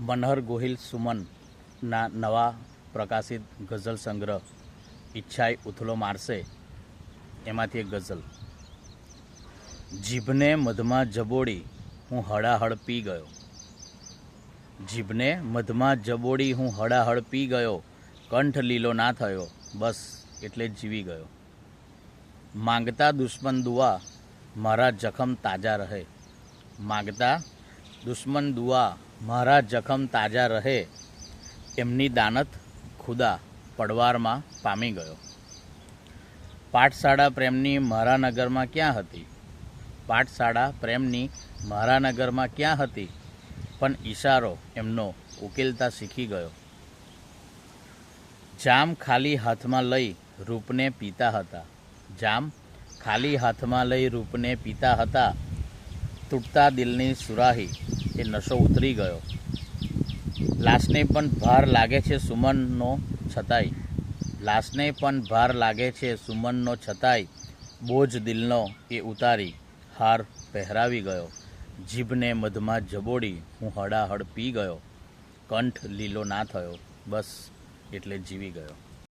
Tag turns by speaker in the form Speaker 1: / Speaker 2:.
Speaker 1: મનહર ગોહિલ સુમનના નવા પ્રકાશિત ગઝલ સંગ્રહ ઈચ્છાએ ઉથલો મારશે એમાંથી એક ગઝલ. જીભને મધમાં જબોડી હું હળાહળ પી ગયો. જીભને મધમાં જબોડી હું હળાહળ પી ગયો. કંઠ લીલો ના થયો, બસ એટલે જીવી ગયો. માંગતા દુશ્મન દુઆ, મારા જખમ તાજા રહે. માંગતા દુશ્મન દુઆ મારા જખમ તાજા રહે, એમની દાનત ખુદા પડવારમાં પામી ગયો. પાઠશાળા પ્રેમની મારા નગરમાં ક્યાં હતી? પાઠશાળા પ્રેમની મારા નગરમાં ક્યાં હતી? પણ ઈશારો એમનો ઉકેલતા શીખી ગયો. જામ ખાલી હાથમાં લઈ રૂપને પીતા હતા. જામ ખાલી હાથમાં લઈ રૂપને પીતા હતા. તૂટતા દિલની સુરાહી, એ નશો ઉતરી ગયો. લાશને પણ ભાર લાગે છે સુમનનો છતાંય. લાશને પણ ભાર લાગે છે સુમનનો છતાંય. બોજ દિલનો એ ઉતારી, હાર પહેરાવી ગયો. જીભને મધમાં જબોડી, હું હડાહડ પી ગયો. કંઠ લીલો ના થયો, બસ, એટલે જીવી ગયો.